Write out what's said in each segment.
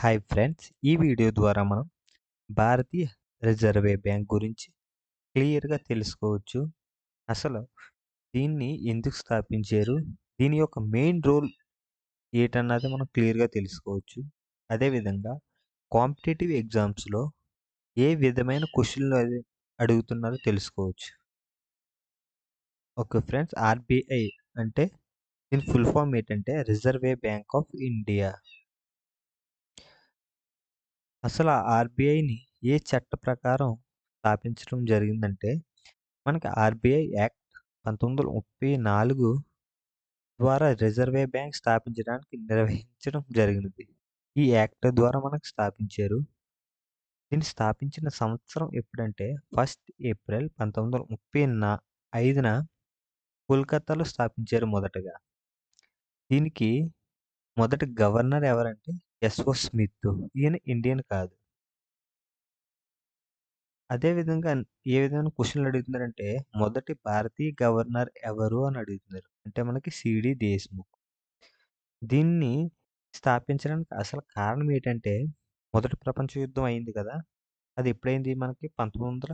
Hi friends ఈ video ద్వారా మనం భారతీయ రిజర్వే బ్యాంక్ గురించి క్లియర్గా తెలుసుకోవచ్చు. అసలు దీన్ని ఎందుకు స్థాపించారు? దీని యొక్క మెయిన్ రోల్ ఏటన్నది మనం క్లియర్గా తెలుసుకోవచ్చు. అదేవిధంగా కాంపిటేటివ్ ఎగ్జామ్స్లో ఏ విధమైన క్వశ్చన్లు అడుగుతున్నారో తెలుసుకోవచ్చు. ఓకే ఫ్రెండ్స్ ఆర్బీఐ అంటే దీని ఫుల్ ఫామ్ ఏంటంటే రిజర్వే బ్యాంక్ ఆఫ్ ఇండియా. అసలు ఆర్బీఐని ఏ చట్ట ప్రకారం స్థాపించడం జరిగిందంటే మనకి ఆర్బీఐ యాక్ట్ పంతొమ్మిది వందల ముప్పై నాలుగు ద్వారా రిజర్వే బ్యాంక్ స్థాపించడానికి నిర్వహించడం జరిగినది. ఈ యాక్ట్ ద్వారా మనకు స్థాపించారు. దీన్ని స్థాపించిన సంవత్సరం ఎప్పుడంటే ఫస్ట్ ఏప్రిల్ పంతొమ్మిది వందల ముప్పై నా ఐదున కోల్కతాలో స్థాపించారు మొదటగా. దీనికి మొదటి గవర్నర్ ఎవరంటే ఎస్ఓ స్మిత్ ఈయన ఇండియన్ కాదు. అదేవిధంగా ఏ విధమైన క్వశ్చన్లు అడుగుతున్నారంటే మొదటి భారతీయ గవర్నర్ ఎవరు అని అడుగుతున్నారు. అంటే మనకి సిడి దేశ్ముఖ్. దీన్ని స్థాపించడానికి అసలు కారణం ఏంటంటే మొదటి ప్రపంచ యుద్ధం అయింది కదా. అది ఎప్పుడైంది మనకి? పంతొమ్మిది వందల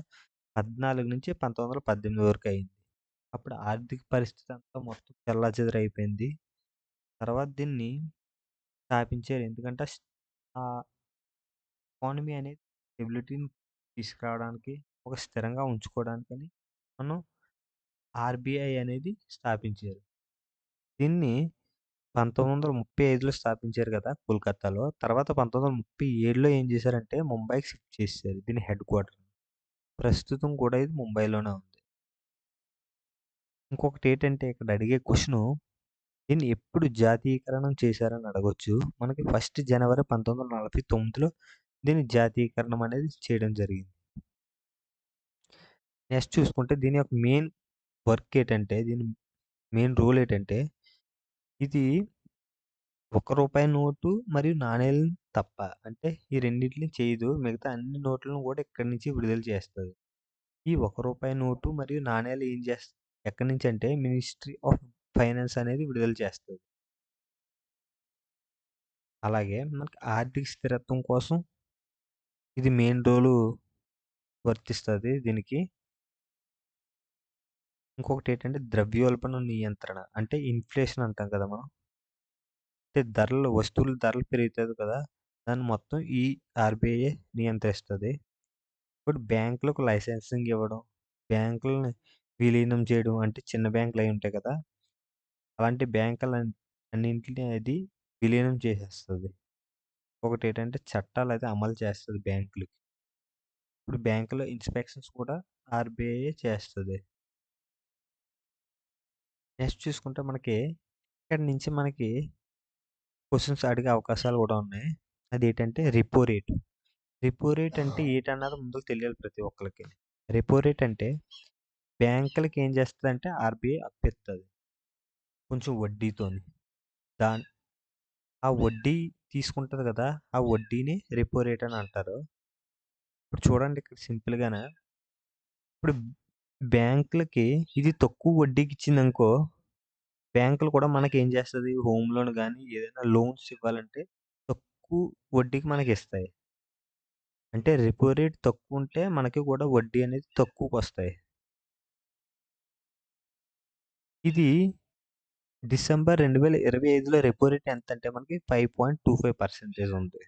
పద్నాలుగు నుంచి పంతొమ్మిది వందల పద్దెనిమిది వరకు అయింది. అప్పుడు ఆర్థిక పరిస్థితి అంతా మొత్తం చెల్లాచెదరైపోయింది. తర్వాత దీన్ని స్థాపించారు. ఎందుకంటే ఆ ఎకానమీ అనేది స్టెబిలిటీని తీసుకురావడానికి ఒక స్థిరంగా ఉంచుకోవడానికని మనం ఆర్బీఐ అనేది స్థాపించారు. దీన్ని పంతొమ్మిది వందల ముప్పై ఐదులో స్థాపించారు కదా కోల్కత్తాలో తర్వాత పంతొమ్మిది వందల ముప్పై ఏడులో ఏం చేశారంటే ముంబైకి షిఫ్ట్ చేశారు దీని హెడ్ క్వార్టర్. ప్రస్తుతం కూడా ఇది ముంబైలోనే ఉంది. ఇంకొకటి ఏంటంటే ఇక్కడ అడిగే క్వశ్చన్ దీన్ని ఎప్పుడు జాతీయకరణం చేశారని అడగొచ్చు. మనకి ఫస్ట్ జనవరి పంతొమ్మిది వందల నలభై తొమ్మిదిలో దీని జాతీయకరణం అనేది చేయడం జరిగింది. నెక్స్ట్ చూసుకుంటే దీని యొక్క మెయిన్ వర్క్ ఏంటంటే దీని మెయిన్ రోల్ ఏంటంటే ఇది ఒక రూపాయి నోటు మరియు నాణేలను తప్ప అంటే ఈ రెండింటిని చేయదు. మిగతా అన్ని నోట్లను కూడా ఇక్కడి నుంచి విడుదల చేస్తుంది. ఈ ఒక రూపాయి నోటు మరియు నాణేలు ఏం చేస్తుంది ఎక్కడి నుంచి అంటే మినిస్ట్రీ ఆఫ్ ఫైనాన్స్ అనేది విడుదల చేస్తుంది. అలాగే మనకి ఆర్థిక స్థిరత్వం కోసం ఇది మెయిన్ రోలు వర్తిస్తుంది దీనికి. ఇంకొకటి ఏంటంటే ద్రవ్యోల్బణ నియంత్రణ అంటే ఇన్ఫ్లేషన్ అంటాం కదా మనం. అంటే ధరలు వస్తువుల ధరలు పెరుగుతుంది కదా దాన్ని మొత్తం ఈ ఆర్బీఐ నియంత్రిస్తుంది. ఇప్పుడు బ్యాంకులకు లైసెన్సింగ్ ఇవ్వడం బ్యాంకులని విలీనం చేయడం అంటే చిన్న బ్యాంకులు అయి ఉంటాయి కదా అలాంటి బ్యాంకులు అన్నింటినీ అది విలీనం చేసేస్తుంది. ఒకటి ఏంటంటే చట్టాలు అయితే అమలు చేస్తుంది బ్యాంకులకి. ఇప్పుడు బ్యాంకులో ఇన్స్పెక్షన్స్ కూడా ఆర్బీఐ చేస్తుంది. నెక్స్ట్ చూసుకుంటే మనకి ఇక్కడ నుంచి మనకి క్వశ్చన్స్ అడిగే అవకాశాలు కూడా ఉన్నాయి. అది ఏంటంటే రిపో రేట్ రిపో రేట్ అంటే ఏంటన్నది ముందు తెలియాలి ప్రతి ఒక్కరికి రిపో రేట్ అంటే బ్యాంకులకి ఏం చేస్తుంది అంటే ఆర్బీఐ అప్పిస్తుంది కొంచెం వడ్డీతోని. దాని ఆ వడ్డీ తీసుకుంటుంది కదా! ఆ వడ్డీని రిపో రేట్ అని అంటారు. ఇప్పుడు చూడండి ఇక్కడ సింపుల్గానే. ఇప్పుడు బ్యాంకులకి ఇది తక్కువ వడ్డీకి ఇచ్చిందనుకో బ్యాంకులు కూడా మనకి ఏం చేస్తుంది? హోమ్ లోన్ కానీ ఏదైనా లోన్స్ ఇవ్వాలంటే తక్కువ వడ్డీకి మనకి ఇస్తాయి అంటే రిపో రేట్ తక్కువ ఉంటే మనకి కూడా వడ్డీ అనేది తక్కువకి వస్తాయి ఇది డిసెంబర్ రెండు వేల ఇరవై ఐదులో రెపో రేట్ ఎంత అంటే మనకి five point two five percentage ఉంది.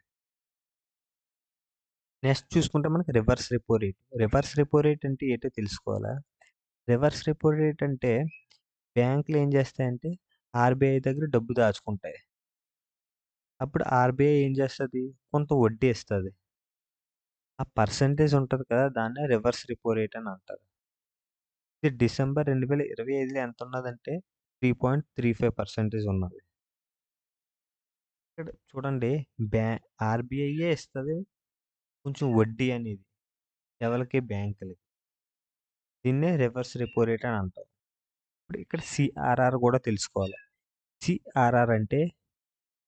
నెక్స్ట్ చూసుకుంటే మనకి reverse repo rate reverse repo rate అంటే ఏంటో తెలుసుకోవాలా? రివర్స్ రెపో రేట్ అంటే బ్యాంకులు ఏం చేస్తాయంటే ఆర్బీఐ దగ్గర డబ్బు దాచుకుంటాయి. అప్పుడు ఆర్బీఐ ఏం చేస్తుంది? కొంత వడ్డీ ఇస్తుంది. ఆ పర్సంటేజ్ ఉంటుంది కదా దాన్నే రివర్స్ రిపో రేట్ అని అంటారు. ఇది డిసెంబర్ రెండు వేల ఇరవై ఐదులో ఎంత ఉన్నదంటే three point three five percentage ఉన్నది. ఇక్కడ చూడండి బ్యా ఆర్బీఐయే ఇస్తుంది. కొంచెం వడ్డీ అనేది ఎవరికి బ్యాంకులకి. దీన్నే రివర్స్ రెపో రేట్ అని అంటారు ఇప్పుడు ఇక్కడ సిఆర్ఆర్ కూడా తెలుసుకోవాలి. సిఆర్ఆర్ అంటే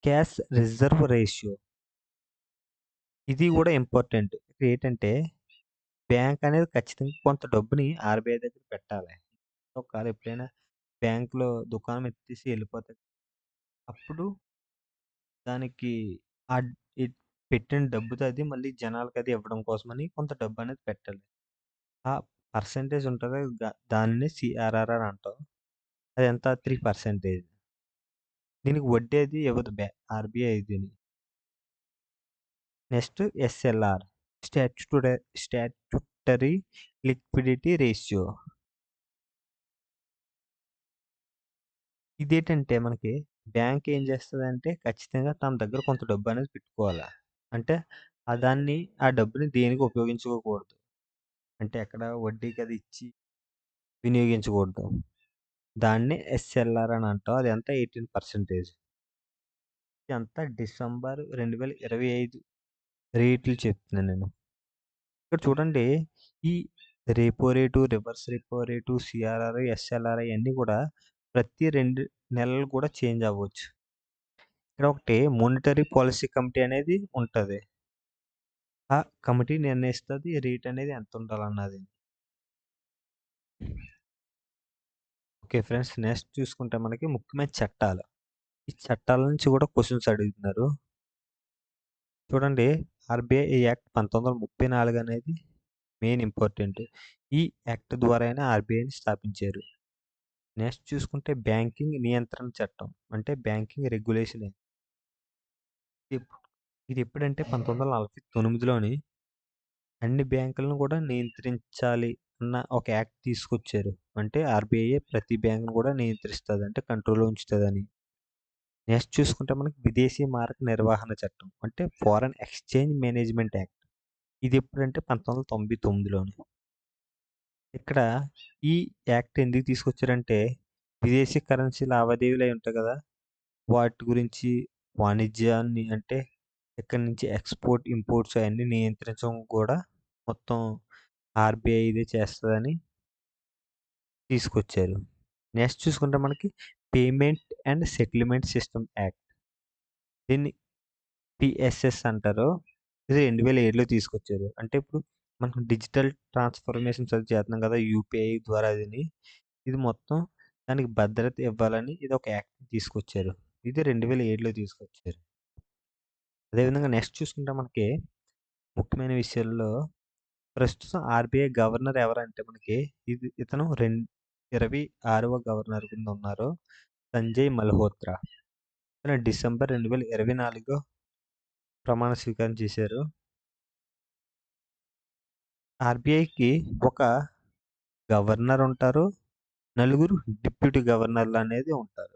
క్యాష్ రిజర్వ్ రేషియో. ఇది కూడా ఇంపార్టెంట్. ఇక్కడ ఏంటంటే బ్యాంక్ అనేది ఖచ్చితంగా కొంత డబ్బుని ఆర్బీఐ దగ్గర పెట్టాలి. ఒకవేళ ఎప్పుడైనా బ్యాంకులో దుకాణం ఎత్తేసి వెళ్ళిపోతే అప్పుడు దానికి ఆ పెట్టిన డబ్బుతో అది మళ్ళీ జనాలకది ఇవ్వడం కోసమని కొంత డబ్బనేది పెట్టాలి. ఆ పర్సెంటేజ్ ఉంటది ద దాన్ని సీఆర్ఆర్ అంటాం. అదెంత 3%. దీనికి వడ్డీ అది ఇవ్వదు బ్యా ఆర్‌బీఐ దీని. Next SLR statutory statutory liquidity ratio. ఇదేంటంటే మనకి బ్యాంక్ ఏం చేస్తదంటే ఖచ్చితంగా తన దగ్గర కొంత డబ్బనేది పెట్టుకోవాల. అంటే ఆ దాన్ని ఆ డబ్బుని దేనికి ఉపయోగించుకోకూడదు. అంటే ఎక్కడ వడ్డీకది ఇచ్చి వినియోగించకూడదు. దాన్ని ఎస్ఎల్ఆర్ అని అంటాం. అది ఎంత 18%. ఇదంతా డిసెంబర్ 2025 రేట్లు చెప్తున్నాను నేను. ఇక్కడ చూడండి ఈ repo rate, reverse repo rate, CRR, SLR అయన్నీ కూడా ప్రతి 2 నెలలు కూడా చేంజ్ అవ్వచ్చు. ఇక్కడ ఒకటి మానిటరీ పాలిసీ కమిటీ అనేది ఉంటది. ఆ కమిటీ నిర్ణయిస్తది రేట్ అనేది ఎంత ఉండాలన్నది. Okay friends. నెక్స్ట్ చూసుకుంటే మనకి ముఖ్యమైన చట్టాలు. ఈ చట్టాల నుంచి కూడా క్వెషన్స్ అడుగుతున్నారు. చూడండి ఆర్‌బీఐ యాక్ట్ 1934 అనేది మెయిన్ ఇంపార్టెంట్. ఈ యాక్ట్ ద్వారానే ఆర్‌బీఐని స్థాపించారు. నెక్స్ట్ చూసుకుంటే బ్యాంకింగ్ నియంత్రణ చట్టం. అంటే బ్యాంకింగ్ రెగ్యులేషన్ యాక్ట్. ఇప్ ఇది ఎప్పుడంటే 1949లోని అన్ని బ్యాంకులను కూడా నియంత్రించాలి అన్న ఒక యాక్ట్ తీసుకొచ్చారు. అంటే ఆర్బీఐ ప్రతి బ్యాంకును కూడా నియంత్రిస్తుంది అంటే కంట్రోల్‌లో ఉంచుతుందని నెక్స్ట్ చూసుకుంటే మనకి విదేశీ మారక నిర్వహణ చట్టం. అంటే ఫారెన్ ఎక్స్‌చేంజ్ మేనేజ్‌మెంట్ యాక్ట్. ఇది ఎప్పుడంటే 1999లోని. ఇక్కడ ఈ యాక్ట్ ఎందుకు తీసుకొచ్చారంటే విదేశీ కరెన్సీ లావాదేవీలు అయి ఉంటాయి కదా! వాటి గురించి వాణిజ్యాన్ని అంటే ఇక్కడి నుంచి ఎక్స్‌పోర్ట్, ఇంపోర్ట్స్ అవన్నీ నియంత్రించడం కూడా మొత్తం ఆర్‌బీఐ ఇదే చేస్తుందని తీసుకొచ్చారు. నెక్స్ట్ చూసుకుంటే మనకి payment and settlement system act. దీన్ని పిఎస్ఎస్ అంటారు. ఇది 2007లో తీసుకొచ్చారు. అంటే ఇప్పుడు మనం డిజిటల్ ట్రాన్స్ఫర్మేషన్ చేస్తున్నాం కదా! యూపీఐ ద్వారా అదిని. ఇది మొత్తం దానికి భద్రత ఇవ్వాలని ఇది ఒక యాక్ట్ తీసుకొచ్చారు. ఇది 2007లో తీసుకొచ్చారు. అదేవిధంగా నెక్స్ట్ చూసుకుంటే మనకి ముఖ్యమైన విషయాల్లో ప్రస్తుతం ఆర్‌బీఐ గవర్నర్ ఎవరంటే మనకి ఇది ఇతను రెన్ ఇరవై ఆరవ గవర్నర్ కింద ఉన్నారు. సంజయ్ మల్హోత్రా. ఇతను డిసెంబర్ 2024లో ప్రమాణ స్వీకారం చేశారు. ఆర్‌బీఐకి ఒక గవర్నర్ ఉంటారు. నలుగురు డిప్యూటీ గవర్నర్‌లు అనేది ఉంటారు.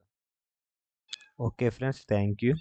Okay friends. Thank you.